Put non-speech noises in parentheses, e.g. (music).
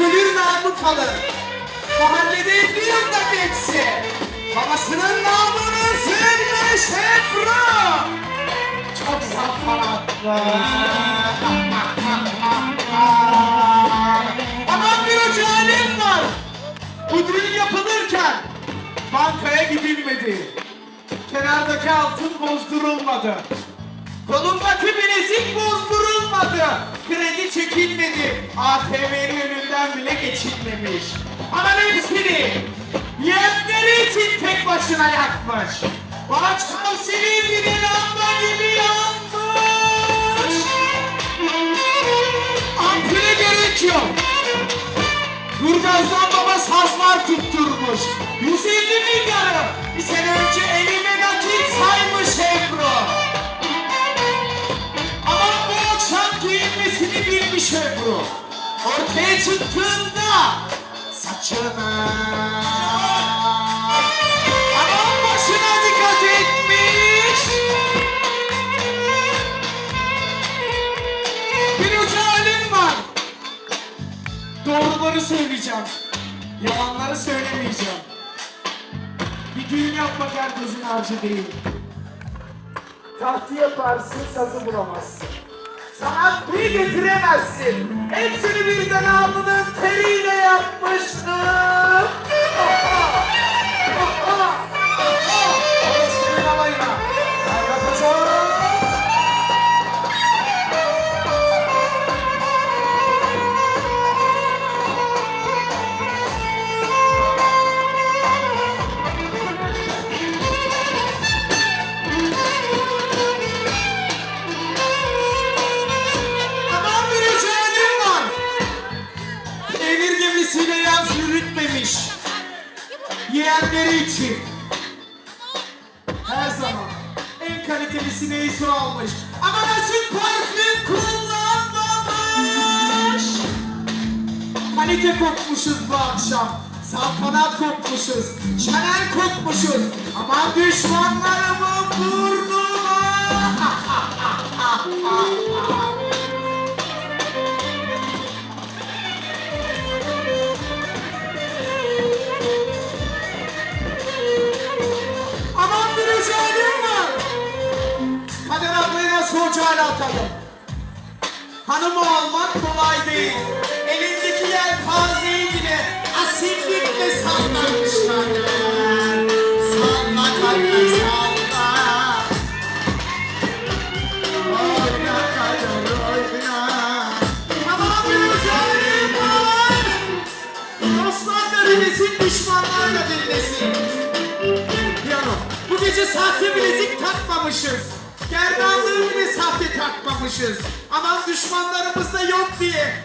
ölür namı kalır. Mahallede bir yılda geçse, babasının namını sürmüş Ebru. Çok saltanatlı. Aman bir halim var. Bu yapılırken bankaya gidilmedi. Kenardaki altın bozdurulmadı. Kolundaki bilezik bozdurulmadı. Kredi çekilmedi. ATM'nin önünden bile geçilmemiş. Ama hepsini yeğenleri için tek başına yakmış. Başkan senin gibi lamba gibi yanmış. Ampule gerek yok. Burgaz'dan baba sazlar tutturmuş. 150 milyarı bir sene önce elime Ortaya çıktığında saçına Aman başına dikkat etmiş. Bir ucu var. Doğruları söyleyeceğim. Yalanları söylemeyeceğim. Bir düğün yapmak herkesin harcı değil. Tahtı yaparsın, sazı bulamazsın. Bir getiremezsin. Hepsini birden alnının teriyle yapmıştım. Yeğenleri için. Her zaman en kalitelisi neyse almış. Ama açık parfüm kullanmamış. Kalite kokmuşuz bu akşam. Saltanat kokmuşuz. Chanel kokmuşuz. Ama düşmanlarımın burnuna. (laughs) atalım? Hanımı almak kolay değil. Elindeki yelpazeyi bile asillikle sallamışlar. Salla kader salla. Oyna kader oyna. Bir özelliğim var. Da dinlesin, düşmanlar da dinlesin. Bu gece sahte bilezik takmamışız. Gerdanlığı takmamışız. Aman düşmanlarımız da yok diye,